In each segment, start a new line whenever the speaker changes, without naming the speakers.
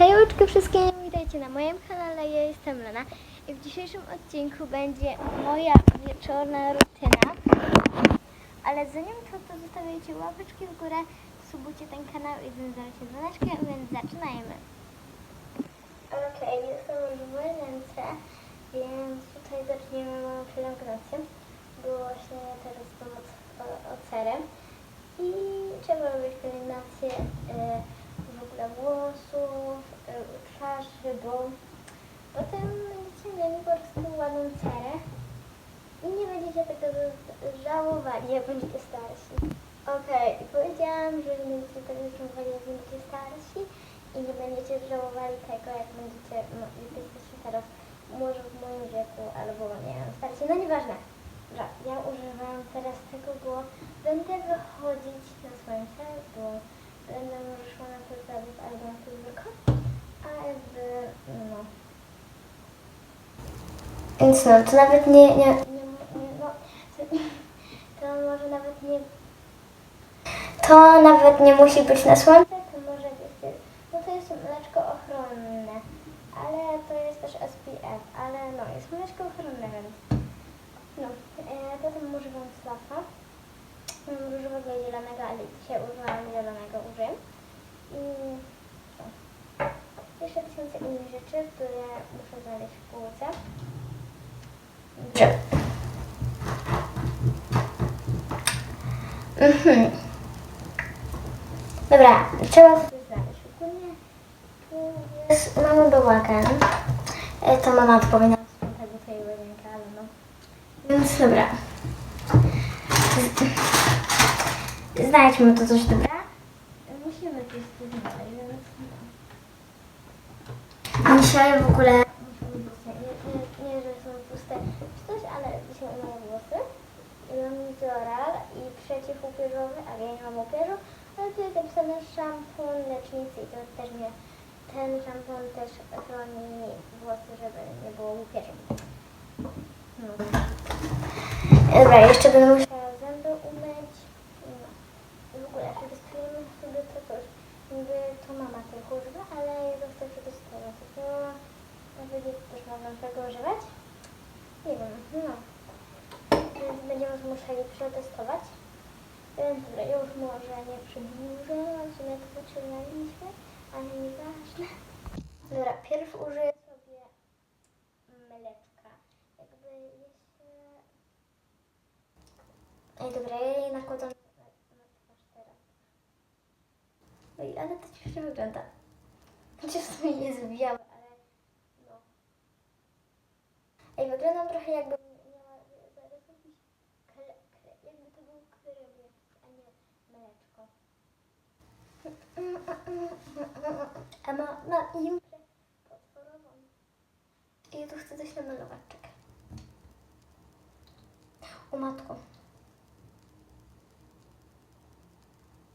Hejeczkę wszystkim, witajcie na moim kanale, ja jestem Lena i w dzisiejszym odcinku będzie moja wieczorna rutyna. Ale zanim to, to zostawiajcie łapeczki w górę, subujcie ten kanał i włączajcie dzwoneczkę, więc zaczynajmy. Okej, jestem już w łazience, więc tutaj zaczniemy moją pielęgnację, bo właśnie teraz jestem od, i trzeba robić pielęgnację e, ogóle włosów, e, twarzy, bo potem będziecie mieli po prostu ładną cerę i nie będziecie tego żałowali, jak będziecie starsi. Okej, powiedziałam, że nie będziecie tego żałowali, jak będziecie starsi i nie będziecie żałowali tego, jak będziecie, no, jak jesteście teraz może w moim wieku albo nie wiem, starsi, no nieważne. Dobra, ja używam teraz tego, bo będę wychodzić na słońce, bo będę może szła na podzabieg albo na podwórko, a jakby, no. Więc no, to nawet nie, nie, nie, nie no, to, może nawet nie, to nawet nie musi być na słońce, to może być, no to jest mleczko ochronne, ale to jest też SPF, ale no, jest mleczko ochronne, więc no, e, potem używam flafa, mm, różowego i zielonego, ale dzisiaj używam zielonego, użyję. I co? Jeszcze tysiące innych rzeczy, które muszę znaleźć w półce. Mhm. Dobra, trzeba sobie znaleźć. Ogólnie tu jest, mamy bałagan. E, To mama odpowiada tego tej łazienki, ale no. Więc dobra. Znajdźmy tu coś dobra. Musimy coś tu znaleźć, więc no. Dzisiaj w ogóle nie, że są puste coś, ale dzisiaj umyję włosy. I mam Zoral i przeciwupierzowy, ale ja nie mam upierzu, ale tu jest napisane szampon lecznicy i to też mnie, ten szampon też chroni włosy, żeby nie było upierzu. No. Dobra, jeszcze będę musiała zęby umyć. No. W ogóle przetestujemy sobie to coś. Niby to mama tylko używa, ale ja to chcę przetestować. To będzie też mogą tego używać? Nie wiem, no. Więc będziemy musieli przetestować. Więc dobra, już może nie przedłużę, w sumie to zaczynaliśmy, ale nieważne. Dobra, pierw użyję sobie mleczka. Jakby jeszcze... Ej, dobra, ja jej nakładam na, twarz teraz. Ej, ale to dziwnie wygląda. Chociaż sumie jest białe, ale no. Ej, wyglądam trochę jakbym miała zaraz jakiś kre, kre, jakby to był jakiś, a nie mleczko. A ma, ma imprę potworową. I ja tu chcę coś namalować, czekaj. O matko.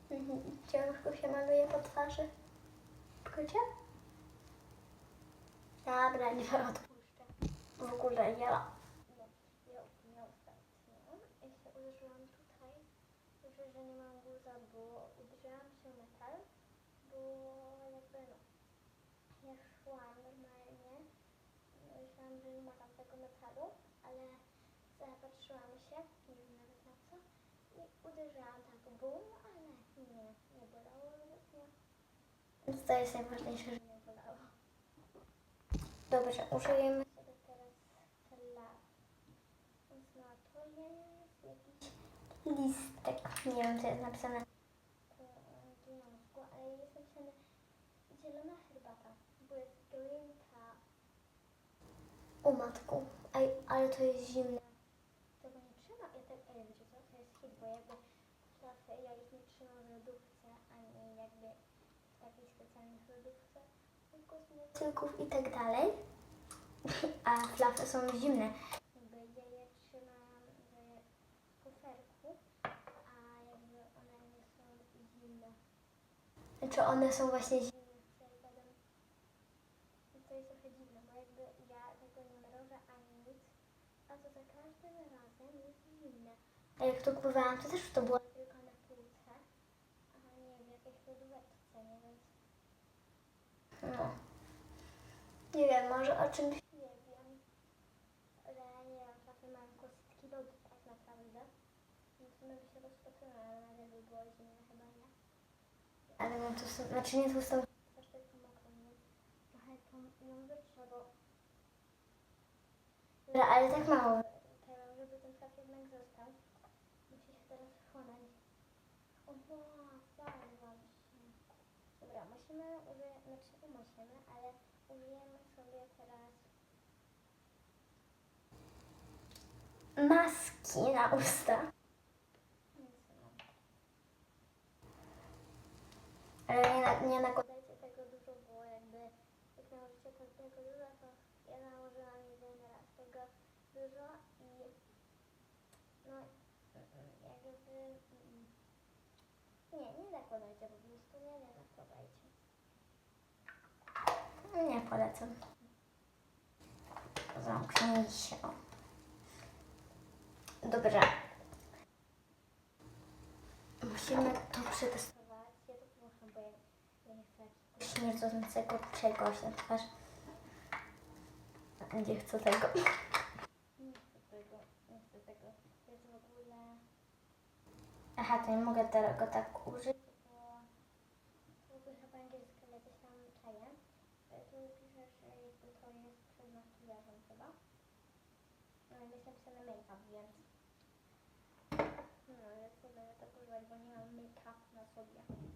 Mhm, Ciężko się maluje po twarzy. Pkucie? Dobra, nie odpuszczę. W ogóle ja... Się no, nie ale zapatrzyłam się, nie wiem nawet na co, i uderzyłam tak bum, ale nie, nie bolało nie. To jest najważniejsze, że nie bolało. Dobrze, użyjemy sobie teraz flaw. Więc no to jest jakiś listek. Nie wiem, co jest napisane angielsku, ale jest napisane zielona herbata, bo jest green tea. O matku, Ej, ale to jest zimne. Tego nie trzyma, ja tak, ej, wiecie co, to jest hit, bo jakby flafy ja ich nie trzymam w lodówce, ani jakby w takiej specjalnej lodówce, tylko kosmetyków i tak dalej. A flafy są zimne. Jakby ja je trzymam w kuferku, a jakby one nie są zimne. Znaczy one są właśnie zimne. I to jest trochę dziwne, bo jakby ja tego nie mrożę ani nic, a to za każdym razem jest zimne. A jak to kupowałam, to też to było tylko na półce, a nie w jakiejś lodówce, nie więc... No. Nie wiem, może o czymś nie wiem. Ale nie wiem, czasem mam kostki lodu tak naprawdę. Więc one by się roztopiły, ale by było zimne. Ale no to są, znaczy nie to są pomogą, więc trochę wytrzeba, bo... Dobra, ale tak mało. Teraz, żeby ten fakt jednak został. Musi się teraz wchłonąć. O, zalewam się. Dobra, musimy użyć, znaczy nie musimy, ale użyjemy sobie teraz maski na usta. Nic, no. Ale nie, na, nie nakładajcie tego dużo, bo jakby jak nałożycie tego dużo, to ja nałożyłam jeden raz tego dużo i no jakby mm, nie, nie nakładajcie po prostu, nie, nie nakładajcie. Nie polecam. Zamknij się. Dobrze. Musimy to przetestować. Ja to proszę, bo ja, ja nie chcę jakiegoś śmierdzącego czegoś na twarz. Nie chcę tego. Nie chcę tego. Nie chcę tego. Jest w ogóle... Aha, to nie mogę tego tak użyć, jest. No make-up, więc... No, ale co będę tak używać, bo nie mam make-up na sobie.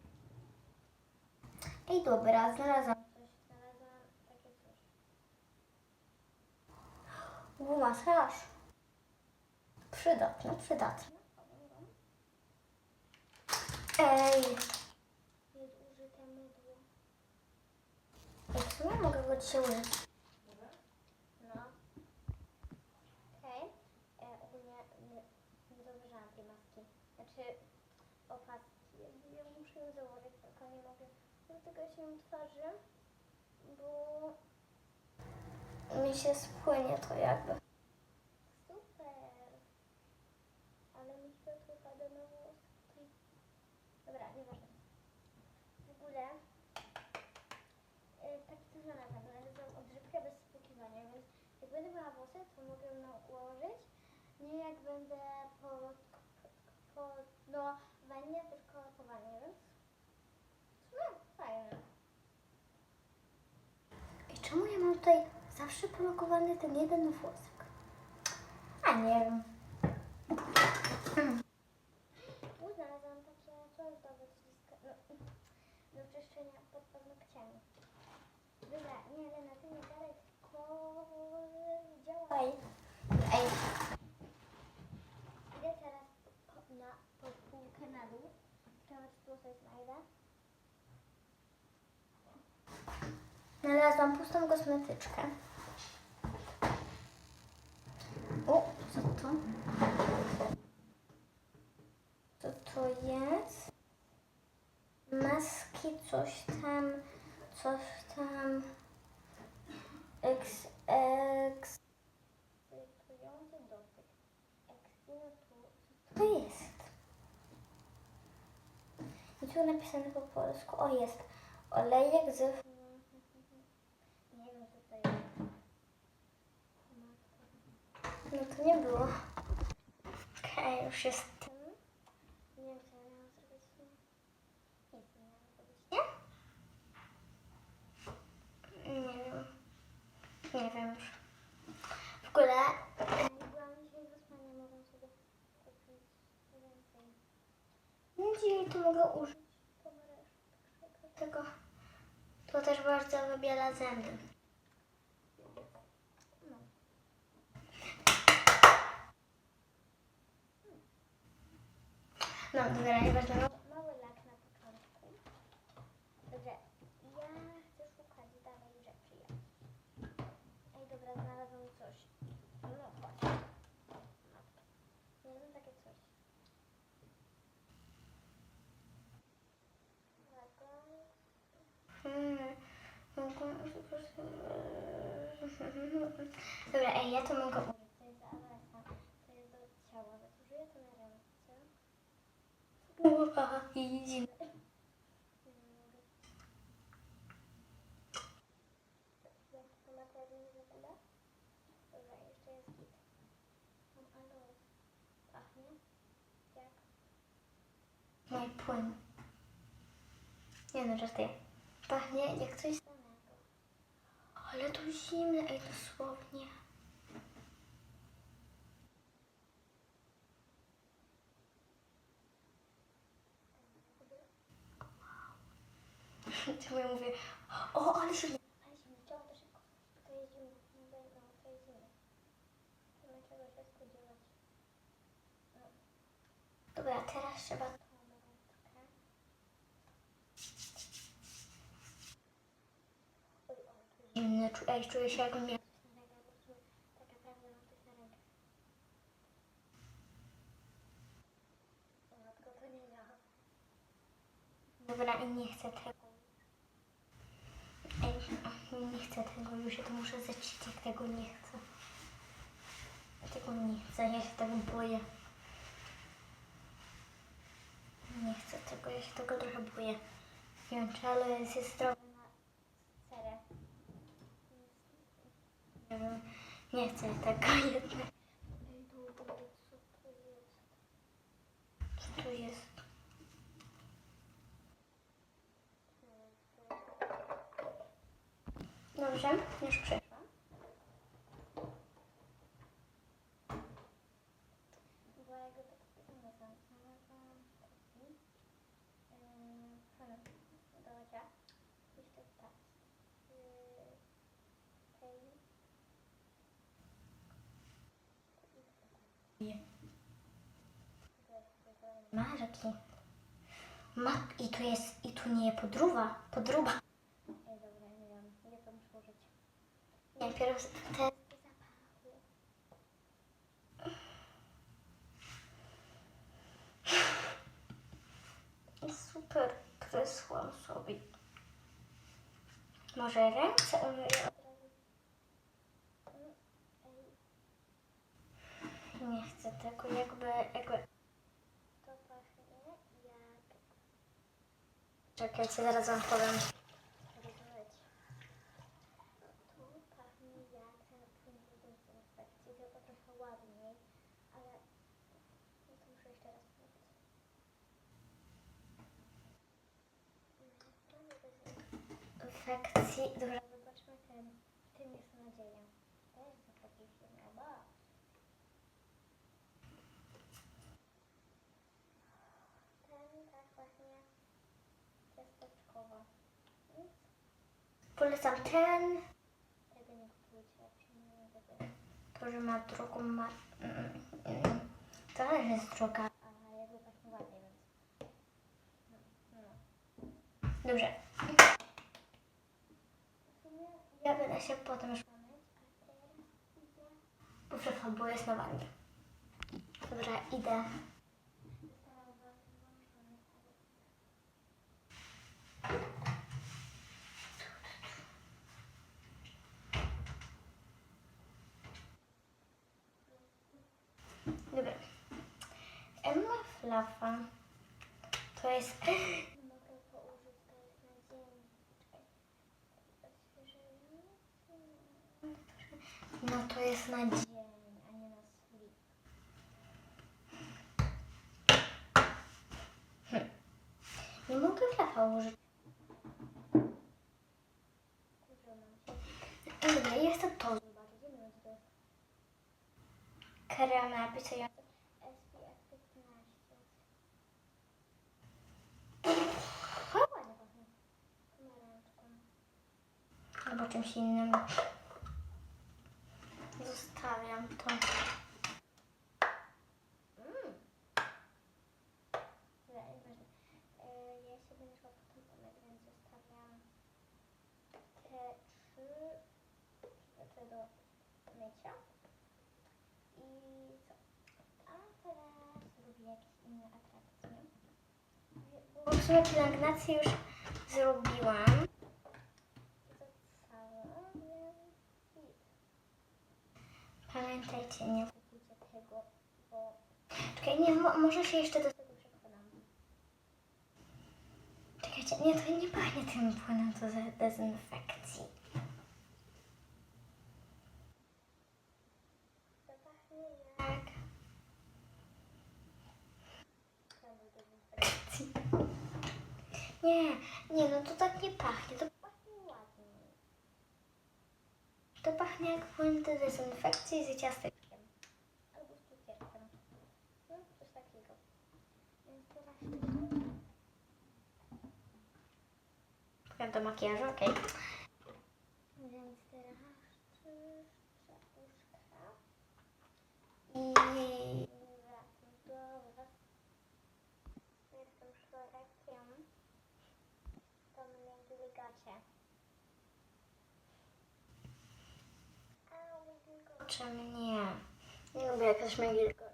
Ej, dobra, znalazłam coś. Znalazłam takie coś. U, masaż. Przydatne, przydatne. Ej. Jest użyte mydło. Ej, w sumie mogę go dzisiaj użyć. No. Okej. E, Ogólnie nie, nie tej maski. Znaczy opaski. Ja muszę ją założyć, dotykać ją twarzy, bo mi się spłynie to jakby. Super. Ale mi światło pada na włoski. Dobra, nieważne. W ogóle e, taki to znalazłam. Znalazłam odżywkę bez spłukiwania, więc jak będę miała włosy, to mogę ją. Nie jak będę po no, wannie, tylko po wannie, więc no, fajne. I czemu ja mam tutaj zawsze polokowany ten jeden włosek? A nie wiem. Znalazłam takie coś do wyciska, no, do czyszczenia pod paznokciami. Dobra, nie, ale na tym nie dalej, tylko działaj. Ej. Idę teraz po, na, pod półkę na dół. Ciekawe, czy tu coś znajdę. Znalazłam pustą kosmetyczkę. O, co to? Co to jest? Maski, coś tam, coś tam. X, X. To jest? I tu napisane po polsku. O, jest. Olejek z... Nie wiem, co to jest. No to nie było. Jest. Nie wiem, co ja miałam zrobić. Nic nie miałam zrobić, nie? Nie wiem. Nie wiem już. W ogóle e, byłam dzisiaj w Rosmanie, mogę sobie kupić więcej. Dzisiaj to mogę użyć tego. To też bardzo wybiela zęby. No, dobra, nie ważne. Mały lak na początku. Dobrze, ja chcę szukać dalej rzeczy. Ja. Ej, dobra, znalazłam coś. No, chodź. Znalazłam takie coś. Wagon. Hmm. Dobra, ej, ja to mogę Easy. No i
płyn. Nie no, żartuję. Pachnie jak coś
samego.
Ale tu zimne, ej dosłownie. Czemu ja mówię, o, ale zimne.
Ale chciałam to szybko. To jest zimno. To jest zimno. Nie ma czego się spodziewać. No,
Dobra, teraz trzeba... Zimne, czu- ej, czuję się jakbym miał...
tak działa.
Dobra, i nie chcę tego. Nie chcę tego już, ja to muszę zacić, jak tego nie chcę. Ja tego nie chcę, ja się tego boję. Nie chcę tego, ja się tego trochę boję. Nie wiem, czy ale jest zdrowe.
Na serę.
Nie wiem, nie chcę tego jednak.
Ej, długo, co to jest?
Co tu jest? Dobrze, już przeszłam.
Bo ja go tak znalazłam. Znalazłam taki. Yy, hmm, dobra. Jeszcze tak. Yy, tej.
Marki. Ma i tu jest, i tu nie podruwa, podruba.
Ej, dobra, nie wiem. Ja to muszę użyć.
Najpierw te
Zapachy.
super prysłam sobie. Może ręce umyję?
Od razu. Mm, Ej,
Nie chcę tego, jakby, jakby...
to pachnie jak...
Czekajcie, zaraz wam powiem.
Rozumieć. Tu pachnie jak ten płyn do dezynfekcji, tylko trochę ładniej, ale no to muszę jeszcze raz powiedzieć.
Infekcji, dobra.
Zobaczmy ten. Tym jest nadzieja. To jest taki zimny, ba. Ten tak pachnie ciasteczkowo. Nic
Polecam ten,
kupujcie, przynajmniej tego.
to, że ma drugą ma... mm, mm, To jest droga. Dobrze, ja będę się potem
idę.
Bo przepraszam, bo jest na wannie. Dobra, idę.
Zostałam włączony, ale...
Dobra. Emma Flafa to jest...
Mogę położyć to jest na dzień. Czekaj. Odświeżenie.
No to jest na dzień.
A nie na sleep.
Nie mogę flafa użyć. Dobra, ja chcę to.
Zobaczyć, to jest.
Krem napisujący. Albo czymś innym. Zostawiam to.
Mycia. I co? A teraz zrobię jakieś inne atrakcje.
Bo w sumie pielęgnację już zrobiłam. Pamiętajcie, nie
kupujcie tego, bo...
Czekaj, nie, mo może się jeszcze do
tego przekonam.
Czekajcie, nie, to nie pachnie tym płynem do dezynfekcji.
To pachnie jak...
Nie, nie, no to tak nie pachnie. To... Jak płyn do dezynfekcji z ciasteczkiem. Albo z cukierkiem. No, coś takiego. Więc teraz... Do makijażu, okej. Więc teraz czyszczę. I wracam do was.
Jestem szlorekiem. To mnie gilgacie. A, wilgocie.
Czy mnie? Nie lubię jak ktoś.